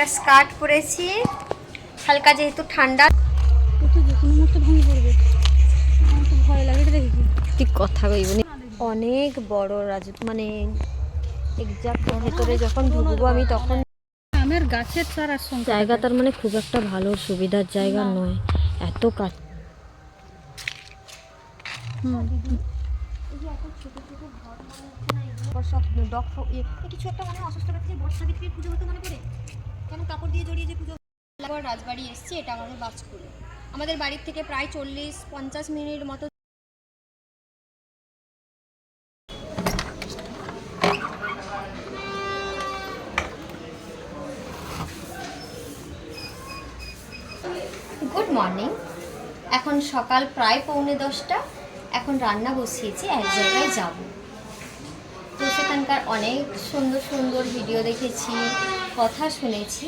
একটা স্কার্ট পরেছি। হালকা যেহেতু ঠান্ডা। কথা কইবনি অনেক বড় রাজ মানে এক্সাক্ট ভেতরে যখন ঢুকবো আমি তখন আমের গাছের চারার সঙ্গে জায়গা তার মানে খুব একটা ভালো সুবিধার জায়গা নয়। এত কাজ সব ডগ কিছু একটা মানে অসুস্থ ব্যক্তি বর্ষা পুজো হতো মনে করে কেন কাপড় দিয়ে জড়িয়ে যে পুজো রাজবাড়ি এসছি, এটা আমাদের বাজকুলে আমাদের বাড়ির থেকে প্রায় চল্লিশ, পঞ্চাশ মিনিট মতো গুড মর্নিং এখন সকাল প্রায় পৌনে দশটা। এখন রান্না বসিয়েছি, এক জায়গায় যাব। তো সেখানকার অনেক সুন্দর সুন্দর ভিডিও দেখেছি, কথা শুনেছি।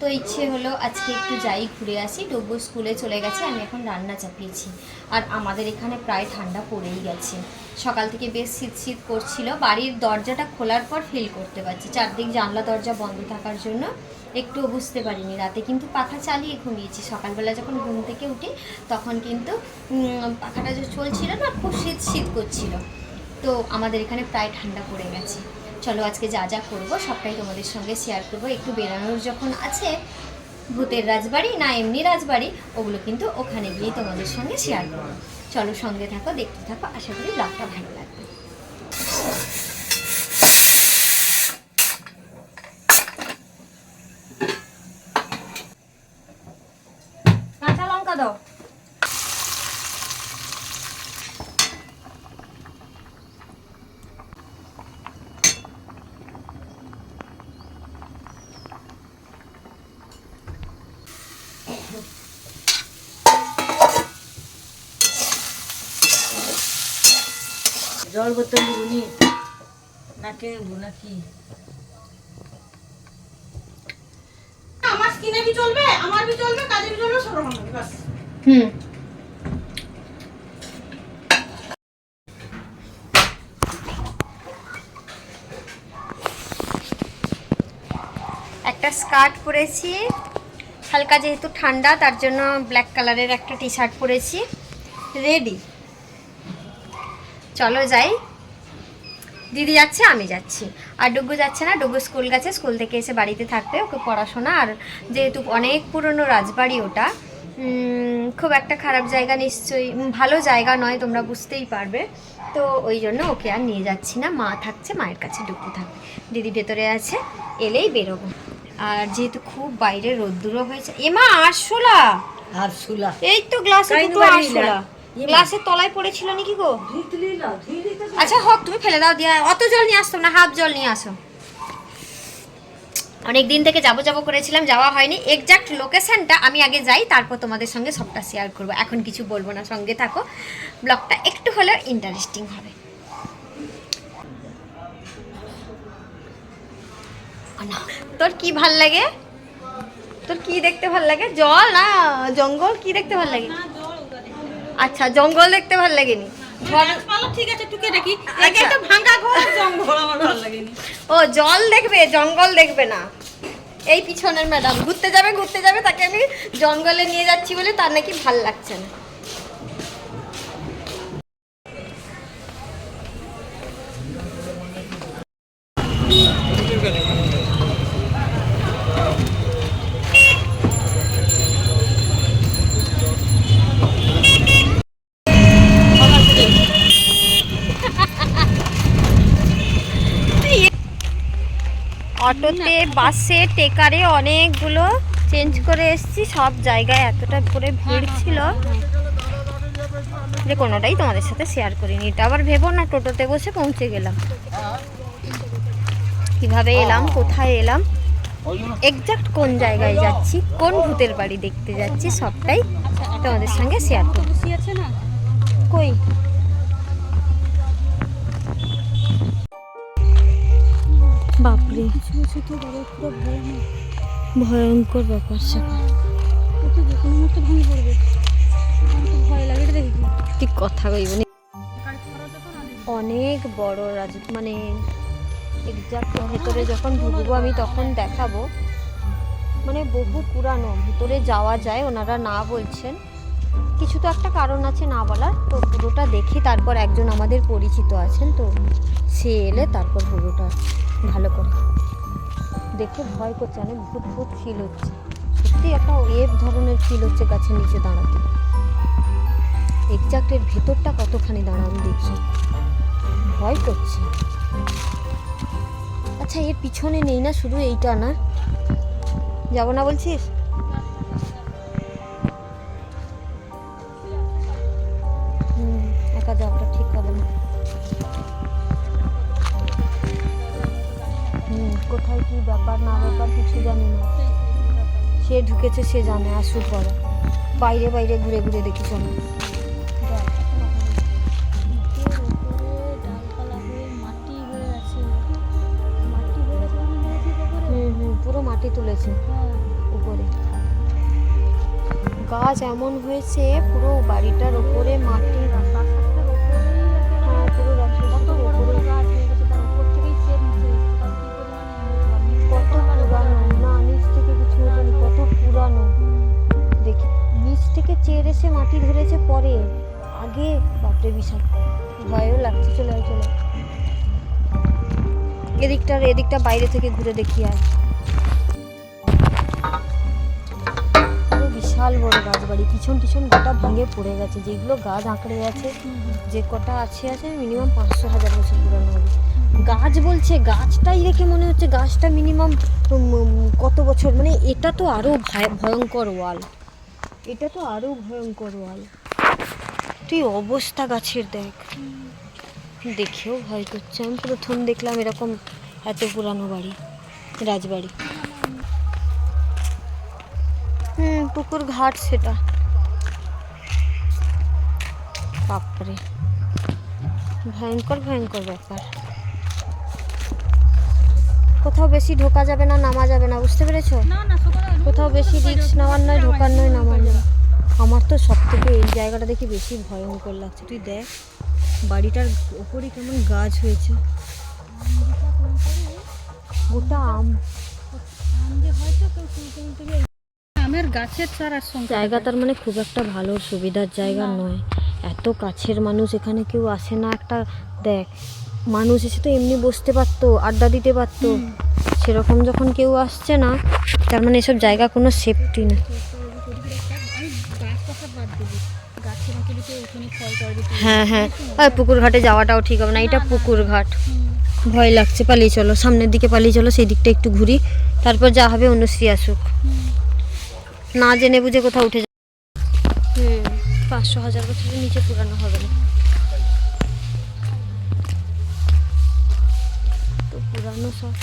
তো ইচ্ছে হলো আজকে একটু যাই ঘুরে আসি। ডব্বু স্কুলে চলে গেছে, আমি এখন রান্না চাপিয়েছি। আর আমাদের এখানে প্রায় ঠান্ডা পড়েই গেছে। সকাল থেকে বেশ শীত শীত করছিল। বাড়ির দরজাটা খোলার পর ফিল করতে পারছি। চারদিক জানলা দরজা বন্ধ থাকার জন্য একটু বুঝতে পারিনি রাতে। কিন্তু পাখা চালিয়ে ঘুমিয়েছি। সকালবেলা যখন ঘুম থেকে উঠি, তখন কিন্তু পাখাটা যে চলছিল না, খুব শীত শীত করছিল। তো আমাদের এখানে প্রায় ঠান্ডা পড়ে গেছে। চলো আজকে যা যা করব সবটাই তোমাদের সঙ্গে শেয়ার করব। একটু বেরানোর যখন আছে, ভূতের রাজবাড়ি না এমনি রাজবাড়ি, ওগুলো কিন্তু ওখানে গিয়ে তোমাদের সঙ্গে শেয়ার করব। চলো সঙ্গে থাকো, দেখতে থাকো, আশা করি ব্লগটা ভালো লাগবে। জল বোতল বুনি নাকে নাকি আমার স্কিনে কি চলবে? আমার বি চলবে? কাজের চলবে? সব রকম বাস হুম। একটা স্কার্ট পরেছি। হালকা যেহেতু ঠান্ডা তার জন্য ব্ল্যাক কালারের একটা টি শার্ট পরেছি। রেডি চলো যাই। দিদি যাচ্ছে আমি যাচ্ছি। আর ডুগু যাচ্ছে না ডুগু স্কুল গেছে স্কুল থেকে এসে বাড়িতে থাকবে ওকে পড়াশোনা। আর যেহেতু অনেক পুরনো রাজবাড়ি ওটা খুব একটা খারাপ জায়গা নিশ্চয়ই ভালো জায়গা নয় তোমরা বুঝতেই পারবে। তো ওই জন্য ওকে আর নিয়ে যাচ্ছি না মা থাকছে মায়ের কাছে ডুগু থাকবে। দিদি ভেতরে আছে এলেই বেরোবো। আর যেহেতু খুব বাইরে রোদ্দুরও হয়েছে এমা আরশোলা! আর শুলা এই তো গ্লাসে দুটো আরশোলা। গ্লাসের তলায় পড়েছিল নাকি গো? আচ্ছা হোক তুমি ফেলে দাও দিয়া অত জল নিয়ে আসতো না হাফ জল নিয়ে আসো। অনেক দিন থেকে যাব যাব করেছিলাম যাওয়া হয়নি। এক্সাক্ট লোকেশনটা আমি আগে যাই তারপর তোমাদের সঙ্গে সবটা শেয়ার করব। এখন কিছু বলব না সঙ্গে থাকো। ব্লগটা একটু হলেও ইন্টারেস্টিং হবে। তোর কি ভালো লাগে? তোর কি দেখতে ভালো লাগে? জল না জঙ্গল কি দেখতে ভালো লাগে? আচ্ছা জঙ্গল দেখতে ভালো লাগেনি? আচ্ছা। লাগেনি। ও জল দেখবে জঙ্গল দেখবে না। এই পিছনের ম্যাডাম ঘুরতে যাবে ঘুরতে যাবে তাকে আমি জঙ্গলে নিয়ে যাচ্ছি বলে তার নাকি ভালো লাগছে না। অটোতে বাসে টেকারে অনেকগুলো চেঞ্জ করে এসেছি। সব জায়গায় এতটা করে ভিড় ছিল। যে কোনোটাই তোমাদের সাথে শেয়ার করিনি। এটা আবার ভেবো না টোটোতে বসে পৌঁছে গেলাম। কীভাবে এলাম কোথায় এলাম? এক্সাক্ট কোন জায়গায় যাচ্ছি কোন ভূতের বাড়ি দেখতে যাচ্ছি সবটাই তোমাদের সঙ্গে শেয়ার করছি আছে না? কই? বাপরে। ভয়ঙ্কর ব্যাপার স্যাপার। ভয় লাগে এটা দেখি ঠিক কথা কইব অনেক বড় রাজ মানে এক্সাক্ট ভেতরে যখন ঢুকবো আমি তখন দেখাবো। মানে বহু পুরানো, ভিতরে যাওয়া যায়, ওনারা না বলছেন। কিছু তো একটা কারণ আছে না বলার। তো পুরোটা দেখি, তারপর একজন আমাদের পরিচিত আছেন, তো সে এলে তারপর পুরোটা ভালো করে। দেখে ভয় করছে, অনেক ভূত ভূত ফিল হচ্ছে। সত্যি একটা ওয়েব ধরনের ফিল হচ্ছে গাছের নিচে দাঁড়াতে। এক্সাক্ট এর ভেতরটা কতখানি দাঁড়ানো দেখি। ভয় করছে। আচ্ছা এর পিছনে নেই না শুধু এইটা না? যাব না বলছিস? হুম, কোথায় কি ব্যাপার, না ব্যাপার কিছু জানি না। সে ঢুকেছে, সে জানে আসুক পরে বাইরে বাইরে, ঘুরে ঘুরে দেখি চলো। পুরো মাটি তুলেছে উপরে। গাছ এমন হয়েছে, পুরো বাড়িটার উপরে মাটি বিশাল। ভয়ও লাগছে, চলে আয়, চলে এদিকটার এদিকটা বাইরে থেকে ঘুরে দেখি আর। বিশাল বড় গাছবাড়ি, পিছন টিছন গোটা ভেঙে পড়ে গেছে। যেগুলো গাছ আঁকড়ে আছে, যে কটা আছে আছে মিনিমাম পাঁচশো হাজার বছর পুরানো হবে। গাছ বলছে, গাছটাই দেখে মনে হচ্ছে গাছটা মিনিমাম কত বছর মানে এটা তো আরও ভয়ঙ্কর ওয়াল। এটা তো আরও ভয়ঙ্কর ওয়াল। তুই অবস্থা গাছের দেখ। দেখেও ভয় করছে। আমি প্রথম দেখলাম এরকম এত পুরানো বাড়ি রাজবাড়ি। হুম পুকুর ঘাট সেটা। বাপরে ভয়ঙ্কর ভয়ঙ্কর ব্যাপার। কোথাও বেশি ঢোকা যাবে না নামা যাবে না বুঝতে পেরেছ? কোথাও বেশি রিস্ক নেওয়ার নয় ঢোকার নয় নামার নয়। আমার তো সব থেকে এই জায়গাটা দেখে বেশি ভয়ঙ্কর লাগছে। তুই দেখ বাড়িটার ওপরে কেমন গাছ হয়েছে। গোটা আম। আমের গাছের চারার সঙ্গে জায়গা তার মানে খুব একটা ভালো সুবিধার জায়গা নয়। এত কাছের মানুষ এখানে কেউ আসে না। একটা দেখ মানুষ এসে তো এমনি বসতে পারতো আড্ডা দিতে পারতো। সেরকম যখন কেউ আসছে না তার মানে এসব জায়গা কোনো সেফটি না। হ্যাঁ হ্যাঁ। আর পুকুর ঘাটে যাওয়াটাও ঠিক হবে না, এটা পুকুর ঘাট ভয় লাগছে, পালিয়ে চলো। সামনের দিকে পালিয়ে চলো সেই দিকটা একটু ঘুরি। তারপর যা হবে অনুশ্রী আসুক। না জেনে বুঝে কোথাও উঠে হুম, পাঁচশো হাজার বছরের নিচে পুরানো হবে না। পুরানো সব।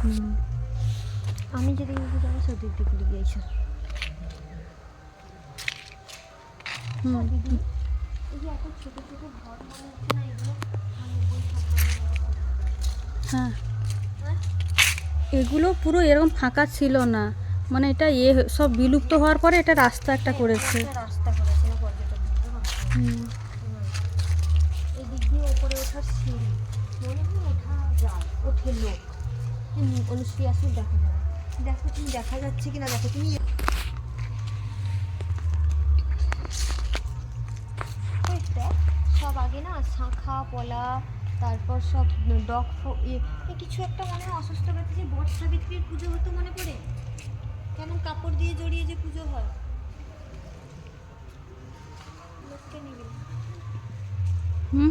হুম। আমি যেদিক দিকে যাব সেদিক দিকে গিয়েছি হ্যাঁ। এগুলো পুরো এরকম ফাঁকা ছিল না। মানে এটা এ সব বিলুপ্ত হওয়ার পরে এটা রাস্তা একটা করেছে। রাস্তা করেছে এদিক দিয়ে ওপরে ওঠার সিঁড়ি। মনে হয় ওঠা যায় ওঠে লোক। দেখা যাবে। দেখো তুমি দেখা যাচ্ছে কিনা দেখো তুমি। সব আগে না শাঁখা পলা তারপর সব ডগ ফ- ইয়ে- কিছু একটা মনে হয় অসুস্থ ব্যক্তি যে বট সাবিত্রীর পুজো হতো মনে পড়ে? কেমন কাপড় দিয়ে জড়িয়ে যে পুজো হয়? লোককে নিবি না। হুম?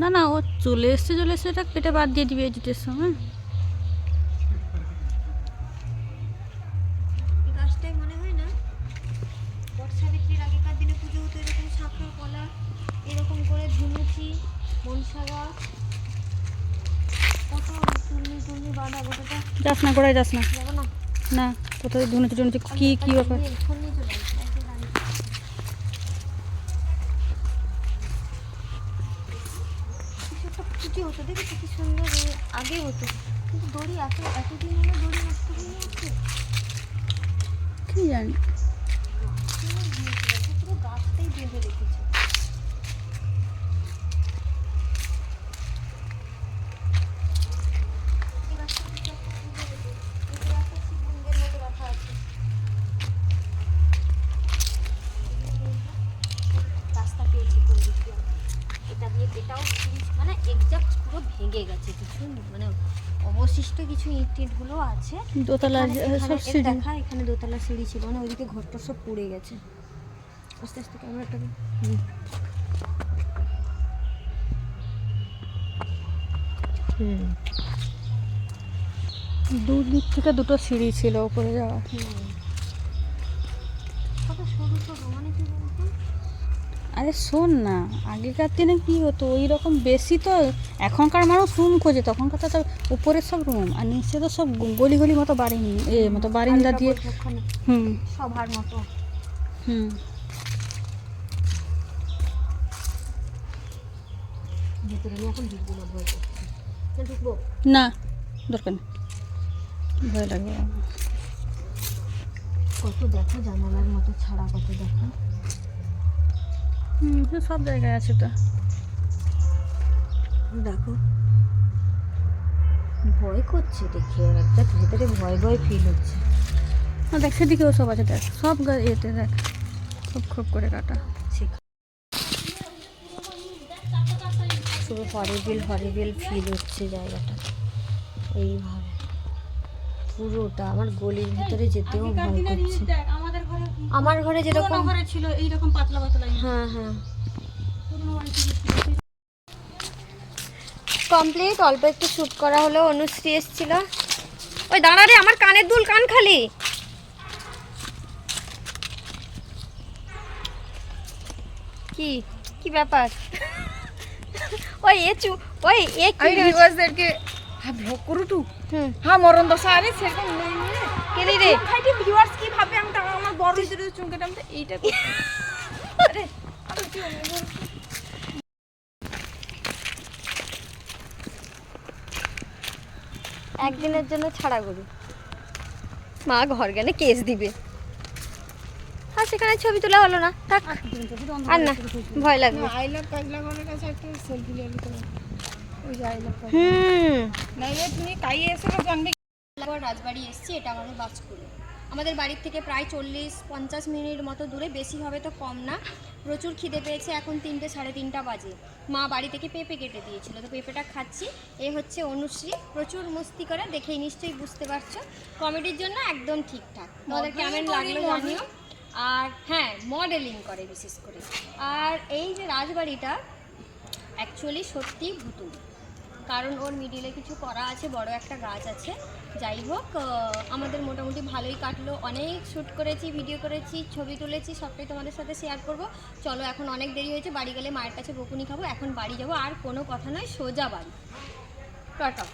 না। না ও চলে এসছে চলে এসছে এটা কেটে বাদ দিয়ে দিবে এজিটের সময় যাস না গোড়ায় যাস না। না? কোথায় ধুনেছে টুনেছে কী কী ব্যাপার? হতো? দেখেছ কি সুন্দর আগে হতো। কিন্তু দড়ি এত এতদিন হলো দড়ি নষ্ট হয়ে যাচ্ছে। কি জানি। পুরো গাছটাই বেঁধে কিছু ইট টিটগুলো আছে। দোতলা সব সিঁড়ি। দেখা এখানে দোতলা সিঁড়ি ছিল না ওইদিকে ঘরটা সব পুড়ে গেছে। আস্তে আস্তে ক্যামেরাটাকে হুম। দু দিক থেকে দুটো সিঁড়ি ছিল উপরে যাওয়া। হুম। সরু সরু মানে কি আরে শোন না আগেকার দিনে কি হতো ওই রকম বেশি তো এখনকার মানুষ রুম খোঁজে তখনকার তো উপরে সব রুম আর নিচে তো সব গলি গলি মতো বাড়ি এ মতো বারিন্দা দিয়ে হুম। সবার মতো। হুম। না দরকার নেই। ভয় লাগবে কত দেখো জানালার মতো ছাড়া কত দেখো। হুম সব জায়গায় আছে তো। দেখো। ভয় করছে দেখে একটা ভেতরে ভয় ভয় ফিল হচ্ছে। না দেখ সেদিকেও সব আছে দেখ সব এতে দেখ খুব খুব করে কাটা। সেখানে পুরো হরিবিল হরিবিল ফিল হচ্ছে জায়গাটা। এইভাবে। পুরোটা আমার গলির ভিতরে যেতেও ভয় করছে। আমার ঘরে যেরকম ঘরে ছিল এইরকম পাতলা পাতলা হ্যাঁ হ্যাঁ। কমপ্লিট অল্প একটু শ্যুট করা হলো অনুশ্রী এসেছিল। ওই দাঁড়া রে আমার কানের দুল কান খালি। কি কি ব্যাপার? ওই এ চু ওই এ কি ভিউয়ার্সদেরকে হ্যাঁ ভ্লগ করু তু। হ্যাঁ মরণ দশা আরে সেরকম নেই। কেলি রে? খাইটি ভিউয়ার্স কি ভাবে আমি বড় ভিতরে চুমকেটা আমি এইটা আরে কি একদিনের জন্য ছাড়া করি মা ঘর গেলে কেস দিবে। আর সেখানে ছবি তোলা হলো না থাক। আর না ভয় লাগবে। হুম। তুমি কাই এসে জানবে রাজবাড়ি এসেছি এটা আমাদের বাজকুলে আমাদের বাড়ির থেকে প্রায় চল্লিশ পঞ্চাশ মিনিট মতো দূরে বেশি হবে তো কম না। প্রচুর খিদে পেয়েছে এখন তিনটে সাড়ে তিনটা বাজে। মা বাড়ি থেকে পেঁপে কেটে দিয়েছিল তো পেঁপেটা খাচ্ছি। এ হচ্ছে অনুশ্রী প্রচুর মস্তি করে দেখেই নিশ্চয়ই বুঝতে পারছ। কমেডির জন্য একদম ঠিকঠাক। তোমাদের কেমন লাগল জানিও। আর হ্যাঁ মডেলিং করে বিশেষ করে। আর এই যে রাজবাড়িটা অ্যাকচুয়ালি সত্যি ভুতুম কারণ ওর মিডিলে কিছু করা আছে, বড় একটা গাছ আছে। যাই হোক আমাদের মোটামুটি ভালোই কাটলো। অনেক শ্যুট করেছি ভিডিও করেছি, ছবি তুলেছি, সবটাই তোমাদের সাথে শেয়ার করব। চলো, এখন অনেক দেরি হয়েছে, বাড়ি গেলে মায়ের কাছে বকুনি খাব। এখন বাড়ি যাব, আর কোনো কথা নয়, সোজা বাড়ি। টাটা।